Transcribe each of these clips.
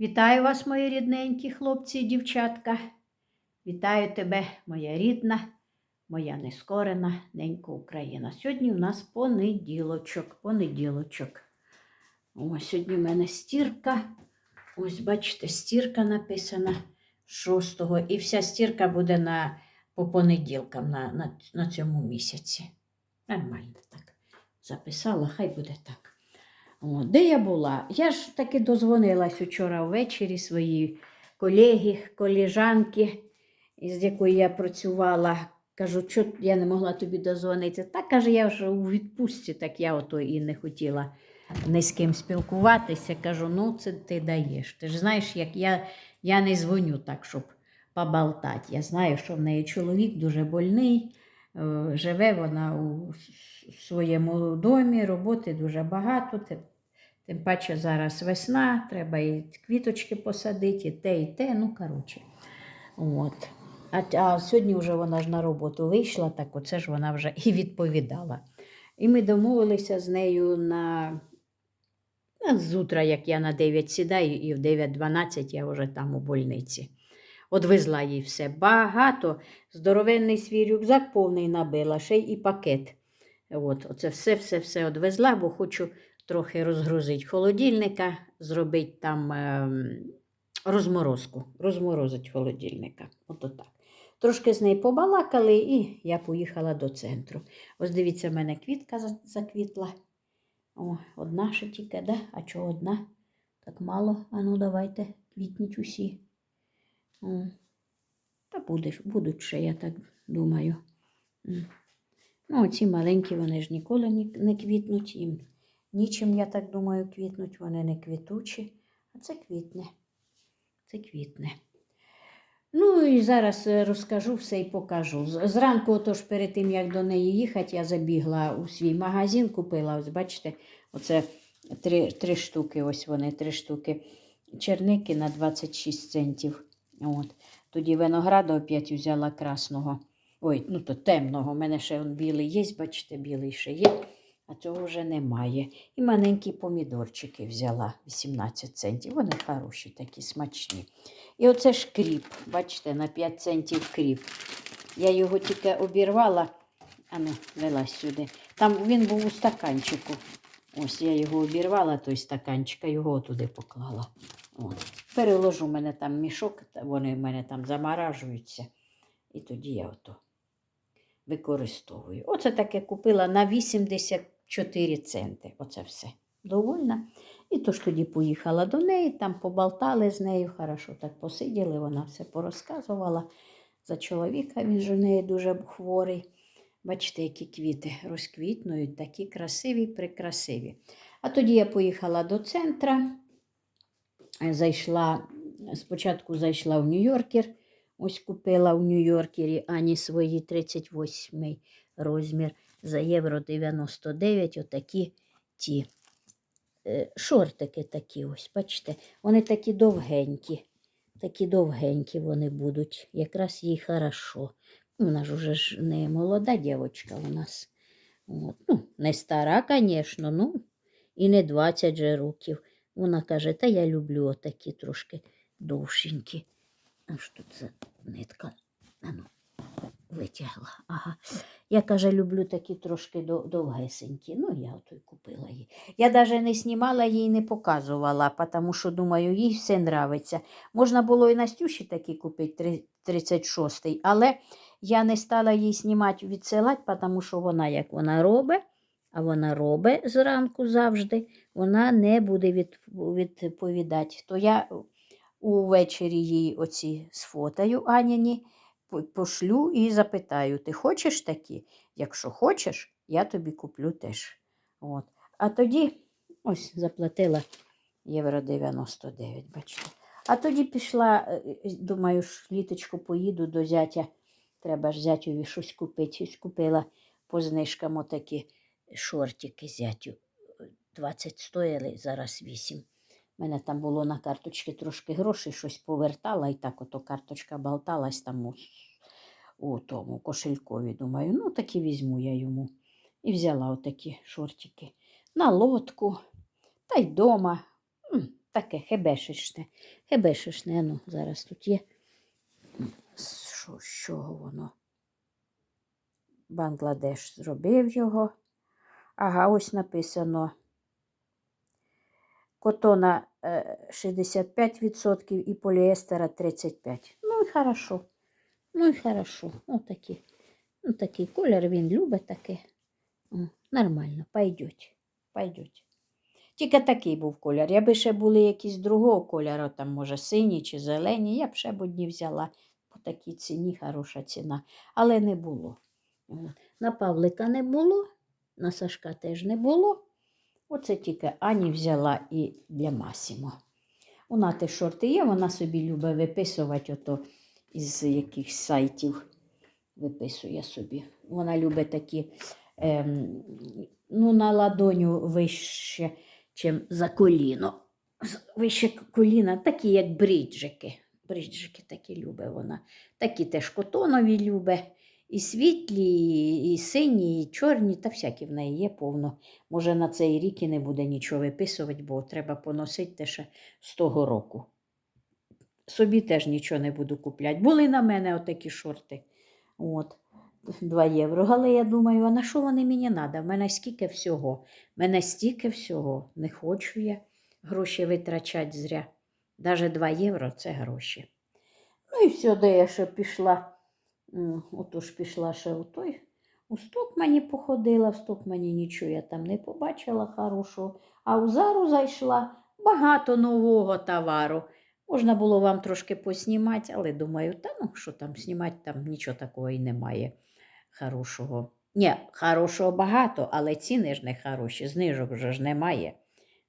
Вітаю вас, мої рідненькі хлопці і дівчатка. Вітаю тебе, моя рідна, моя нескорена ненька Україна. Сьогодні у нас понеділочок, понеділочок. Ось сьогодні в мене стірка. Ось, бачите, стірка написана 6 І вся стірка буде на, по понеділкам на, на, на цьому місяці. Нормально так. Записала, хай буде так. О, де я була? Я ж таки дозвонилась вчора ввечері своїй колеги, коліжанки, з якою я працювала. Кажу, що я не могла тобі дозвонити. Так каже, я вже у відпустці, так я ото і не хотіла ні з ким спілкуватися. Кажу, ну це ти даєш. Ти ж знаєш, як я, я не дзвоню так, щоб поболтати. Я знаю, що в неї чоловік дуже больний. е, Живе вона у своєму домі, роботи дуже багато. Тим паче зараз весна, треба і квіточки посадити, і те, і те. Ну, коротше. От. А, а сьогодні вже вона ж на роботу вийшла, так оце ж вона вже і відповідала. І ми домовилися з нею на з утра, як я на 9 сідаю, і в 9.12 я вже там у больниці. Одвезла їй все багато, здоровенний свій рюкзак повний набила, ще й і пакет. От, оце все-все-все одвезла, бо хочу трохи розгрузити холодильника, зробити там ем, розморозку, розморозить холодильника. Ото так. Трошки з нею побалакали, і я поїхала до центру. Ось дивіться, в мене квітка заквітла. О, одна ще тільки, да? А чого одна? Так мало. А ну давайте, квітніть усі. О. Та буде, будуть ще, я так думаю. Ну, оці маленькі, вони ж ніколи не квітнуть. Їм нічим, я так думаю, квітнуть, вони не квітучі. А це квітне. Це квітне. Ну і зараз е, розкажу все і покажу. Зранку, отож, перед тим, як до неї їхати, я забігла у свій магазин, купила, ось бачите, оце три, три штуки, ось вони, три штуки черники на 26 центів. От. Тоді винограду опять взяла красного. Ой, ну то темного. У мене ще он білий є, бачите, білий ще є, а цього вже немає. І маленькі помідорчики взяла 18 центів. Вони хороші, такі смачні. І оце ж кріп, бачите, на 5 центів кріп. Я його тільки обірвала, а ну, вилазь сюди. Там він був у стаканчику. Ось я його обірвала, той стаканчик, а його туди поклала. От. Переложу в мене там мішок, вони в мене там заморажуються. І тоді я ото використовую. Оце таке купила на 84 центи. Оце все. Довольна. І то ж тоді поїхала до неї, там поболтали з нею, хорошо так посиділи, вона все порозказувала за чоловіка, він же в неї дуже хворий. Бачите, які квіти розквітнують, такі красиві, прекрасиві. А тоді я поїхала до центра, зайшла, спочатку зайшла в Нью-Йоркер, ось купила в Нью-Йоркері Ані свої 38 розмір за євро 99, отакі ті е, шортики такі ось, бачите, вони такі довгенькі. Такі довгенькі вони будуть. Якраз їй хорошо. Вона ж уже ж не молода дівчинка у нас. От. Ну, не стара, звісно, ну і не 20 же років. Вона каже, та я люблю отакі трошки довшенькі. А що тут за нитка? А ну, витягла. Ага. Я каже, люблю такі трошки дов- довгесенькі. Ну, я ото й купила її. Я навіть не знімала їй, не показувала, тому що думаю, їй все нравиться. Можна було і Настюші такі купити 36-й, але я не стала їй знімати, відсилати, тому що вона, як вона робить, а вона робить зранку завжди, вона не буде відповідати. То я увечері їй оці сфотаю Аніні, пошлю і запитаю: ти хочеш такі? Якщо хочеш, я тобі куплю теж. От. А тоді ось заплатила євро 99, бачите. А тоді пішла, е, е, думаю, ж літочку поїду до зятя. Треба ж зятюві щось купити. Купила по знижкам отакі шортики зятю. 20 стоїли, зараз 8. У мене там було на карточці трошки грошей, щось повертала, і так ото карточка болталась там у, у тому кошелькові. Думаю, ну такі візьму я йому. І взяла отакі шортики на лодку та й дома. Таке хебешечне. Хебешечне, ну, зараз тут є. Що, чого воно? Бангладеш зробив його. Ага, ось написано. Котона е, 65% і поліестера 35%. Ну і хорошо. Ну і хорошо. Отакі. Ну, такий колір він любить таке. Нормально, пойдуть. Пойдуть. Тільки такий був колір. Якби ще були якісь другого кольору, там, може, сині чи зелені, я б ще б одні взяла. По такій ціні хороша ціна. Але не було. На Павлика не було, на Сашка теж не було. Оце тільки Ані взяла і для Масімо. У Нати шорти є, вона собі любить виписувати ото із якихось сайтів. Виписує собі. Вона любить такі ем, ну, на ладоню вище, чим за коліно. Вище коліна, такі, як бріджики. Бріджики такі любить вона. Такі теж котонові любить. І світлі, і сині, і чорні, та всякі в неї є повно. Може, на цей рік і не буде нічого виписувати, бо треба поносити те ще з того року. Собі теж нічого не буду купляти. Були на мене отакі шорти. От, 2 євро. Але я думаю, а на що вони мені треба? В мене скільки всього. В мене стільки всього. Не хочу я гроші витрачати зря. Навіть 2 євро це гроші. Ну і все, де я ще пішла. Отож пішла ще у той. У Стокмані походила, в Стокмані нічого я там не побачила хорошого. А у Зару зайшла багато нового товару. Можна було вам трошки поснімати, але думаю, та ну що там знімати, там нічого такого і немає хорошого. Ні, хорошого багато, але ціни ж не хороші, знижок вже ж немає.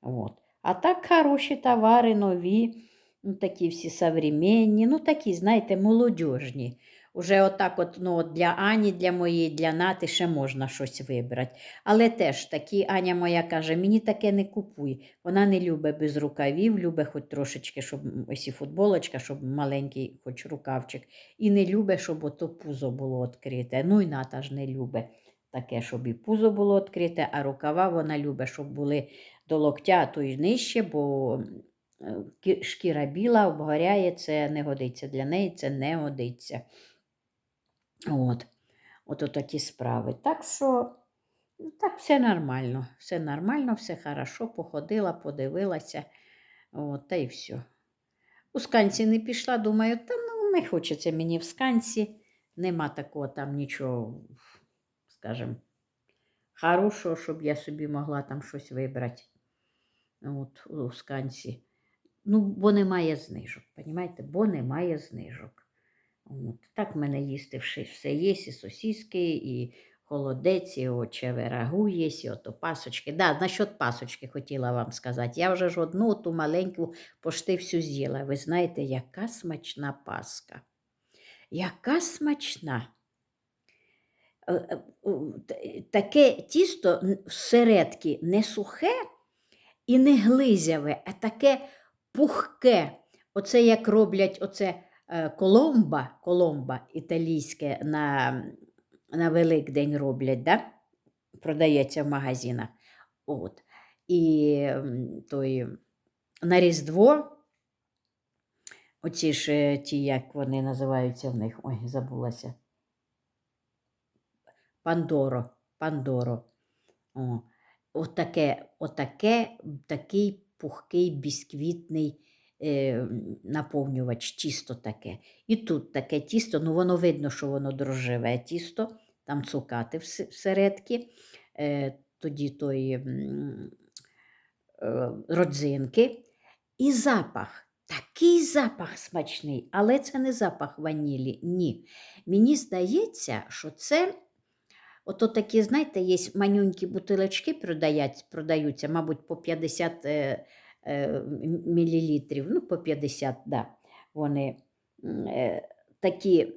От. А так хороші товари, нові, ну, такі всі современні, ну такі, знаєте, молодіжні. Уже отак от, ну, от для Ані, для моєї, для Нати ще можна щось вибрати. Але теж такі Аня моя каже, мені таке не купуй. Вона не любить без рукавів, любить хоч трошечки, щоб ось і футболочка, щоб маленький хоч рукавчик. І не любить, щоб ото пузо було відкрите. Ну і Ната ж не любить таке, щоб і пузо було відкрите, а рукава вона любить, щоб були до локтя, а то й нижче, бо е, кі- шкіра біла, обгоряє, це не годиться. Для неї це не годиться. От. От такі справи. Так що, так все нормально. Все нормально, все хорошо. Походила, подивилася. От, та й все. У сканці не пішла, думаю, та ну не хочеться мені в сканці. Нема такого там нічого, скажімо, хорошого, щоб я собі могла там щось вибрати. От, у сканці. Ну, бо немає знижок, понімаєте? Бо немає знижок. От. Так в мене їсти все, є, і сосиски, і холодець, і очеве рагу є, і ото пасочки. Да, насчет пасочки хотіла вам сказати. Я вже ж одну ту маленьку пошти всю з'їла. Ви знаєте, яка смачна паска. Яка смачна. Е, е, Таке тісто всередки не сухе і не глизяве, а таке пухке. Оце як роблять оце коломба, коломба італійське на, на Великдень роблять, да? продається в магазинах. От. І той, на Різдво, оці ж е, ті, як вони називаються в них, ой, забулася. Пандоро, Пандоро. О, отаке, отаке, такий пухкий бісквітний е, наповнювач, тісто таке. І тут таке тісто, ну воно видно, що воно дрожжеве тісто, там цукати всередки, е, тоді той е, родзинки. І запах. Такий запах смачний, але це не запах ванілі. Ні. Мені здається, що це Ото такі, знаєте, є манюнькі бутилочки продаються, мабуть, по 50 е, е, м- мілілітрів, ну, по 50, да. Вони е, такі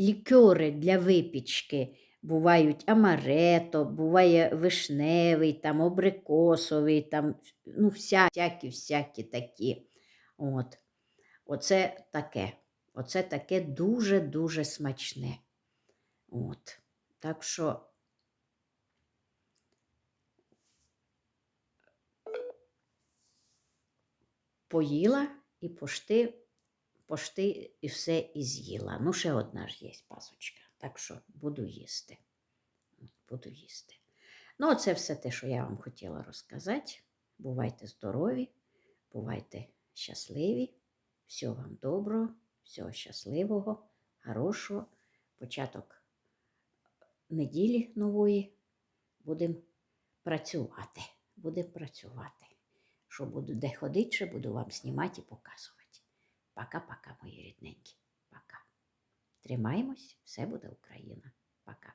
лікери для випічки. Бувають амарето, буває вишневий, там, абрикосовий, там, ну, всякі, всякі такі. От. Оце таке. Оце таке дуже-дуже смачне. От. Так що поїла і пошти, пошти і все і з'їла. Ну, ще одна ж є пасочка, так що буду їсти. Буду їсти. Ну, це все те, що я вам хотіла розказати. Бувайте здорові, бувайте щасливі. Всього вам доброго, всього щасливого, хорошого. Початок неділі нової будемо працювати. Будемо працювати. Що буду де ходити, ще буду вам знімати і показувати. Пока-пока, мої рідненькі. Пока. Тримаємось, все буде Україна. Пока.